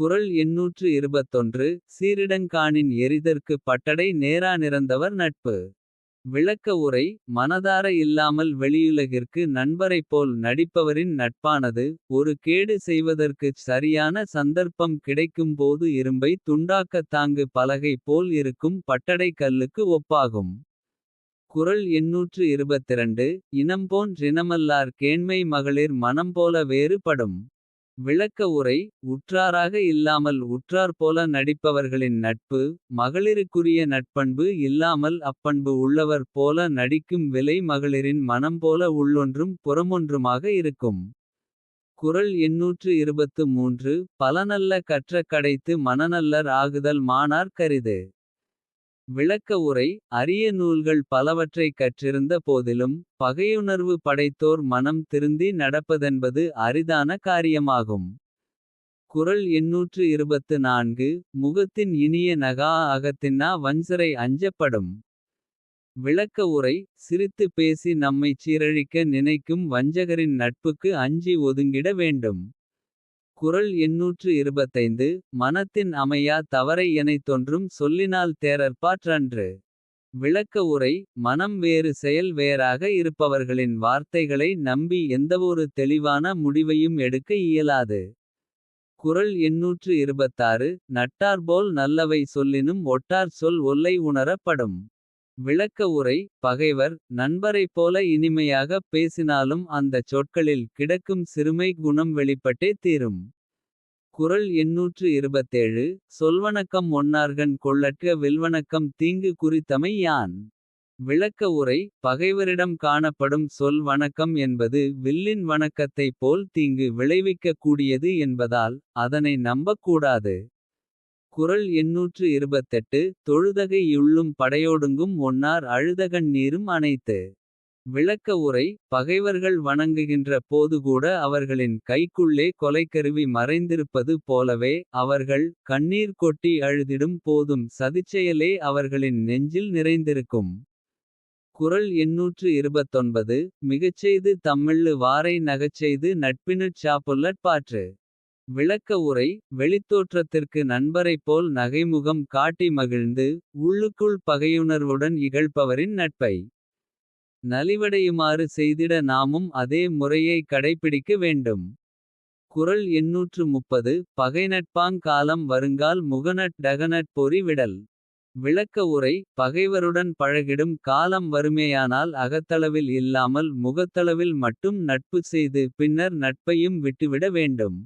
குறள் எண்ணூற்று இருபத்தொன்று சீரிடங்கானின் எரிதற்கு பட்டடை நேரா நிறந்தவர் நட்பு. விளக்க உரை மனதார இல்லாமல் வெளியுலகிற்கு நண்பரைப் போல் நடிப்பவரின் நட்பானது. ஒரு கேடு செய்வதற்குச் சரியான சந்தர்ப்பம் கிடைக்கும்போது இரும்பை துண்டாக்கத் தாங்கு பலகை போல் இருக்கும் பட்டடை கல்லுக்கு ஒப்பாகும். குறள் எண்ணூற்று இருபத்திரண்டு இனம்போன் றினமல்லார் கேண்மை மகளிர் மனம்போல வேறு படும். விளக்க உரை உற்றாராக இல்லாமல் உற்றார் போல நடிப்பவர்களின் நட்பு. மகளிருக்குரிய நட்பண்பு இல்லாமல் அப்பண்பு உள்ளவர் போல நடிக்கும் விலை மகளிரின் மனம் போல உள்ளொன்றும் புறமொன்றுமாக இருக்கும். குறள் எண்ணூற்று இருபத்து மூன்று பலநல்ல கற்ற கடைத்து மனநல்லர் ஆகுதல் மானார் கரிது. விளக்க உரை அரிய நூல்கள் பலவற்றைக் கற்றிருந்த போதிலும். பகையுணர்வு படைத்தோர் மனம் திருந்தி நடப்பதென்பது அரிதான காரியமாகும். குறள் எண்ணூற்று இருபத்து நான்கு முகத்தின் இனிய நகா அகத்தின்னா வஞ்சரை அஞ்சப்படும். விளக்க உரை சிரித்து பேசி நம்மைச் சீரழிக்க நினைக்கும் வஞ்சகரின் நட்புக்கு அஞ்சி ஒதுங்கிட வேண்டும். குறள் எண்ணூற்று இருபத்தைந்து மனத்தின் அமையா தவறை எனைத்தொன்றும் சொல்லினால் தேரற்பாற்றன்று விளக்க உரை மனம் வேறு செயல் வேறாக இருப்பவர்களின் வார்த்தைகளை நம்பி எந்தவொரு தெளிவான முடிவையும் எடுக்க இயலாது. குறள் எண்ணூற்று இருபத்தாறு நட்டார்போல் நல்லவை சொல்லினும் ஒட்டார் சொல் ஒல்லை உணரப்படும் விளக்க உரை பகைவர் நண்பரைப் போல இனிமையாகப் பேசினாலும் அந்தச் சொற்களில் கிடக்கும் சிறுமை குணம் வெளிப்பட்டே தீரும். குறள் எண்ணூற்று இருபத்தேழு சொல்வணக்கம் ஒன்னார்கண் கொள்ளற்க வில்வணக்கம் தீங்கு குறித்தமை யான். விளக்க உரை பகைவரிடம் காணப்படும் சொல் வணக்கம் என்பது வில்லின் வணக்கத்தைப் போல் தீங்கு விளைவிக்கக் கூடியது என்பதால் அதனை நம்பக்கூடாது குரல் குறள் எண்ணூற்று இருபத்தெட்டு தொழுதகை யுள்ளும் படையோடுங்கும் ஒன்னார் அழுதகண் நீரும் அனைத்து. விளக்க உரை பகைவர்கள் வணங்குகின்ற போதுகூட அவர்களின் கைக்குள்ளே கொலைக்கருவி மறைந்திருப்பது போலவே. அவர்கள் கண்ணீர் கொட்டி அழுதிடும் போதும் சதிச்செயலே அவர்களின் நெஞ்சில் நிறைந்திருக்கும். குறள் எண்ணூற்று இருபத்தொன்பது மிகச்செய்து தம்மெள்ளு வாரை நகச்செய்து நட்பினுட் சாப்பொல்லற் பாற்று. விளக்க உரை வெளித்தோற்றத்திற்கு நண்பரைப் போல் நகைமுகம் காட்டி மகிழ்ந்து. உள்ளுக்குள் பகையுணர்வுடன் இகழ்பவரின் நட்பை. நலிவடையுமாறு செய்திட நாமும் அதே முறையை கடைப்பிடிக்க வேண்டும். குறள் எண்ணூற்று முப்பது பகைநட்பாங் காலம் வருங்கால் முகநட் டகநட் பொறி விடல். விளக்க உரை பகைவருடன் பழகிடும் காலம் வருமேயானால் அகத்தளவில் இல்லாமல் முகத்தளவில் மட்டும் நட்பு செய்து பின்னர் நட்பையும் விட்டுவிட வேண்டும்.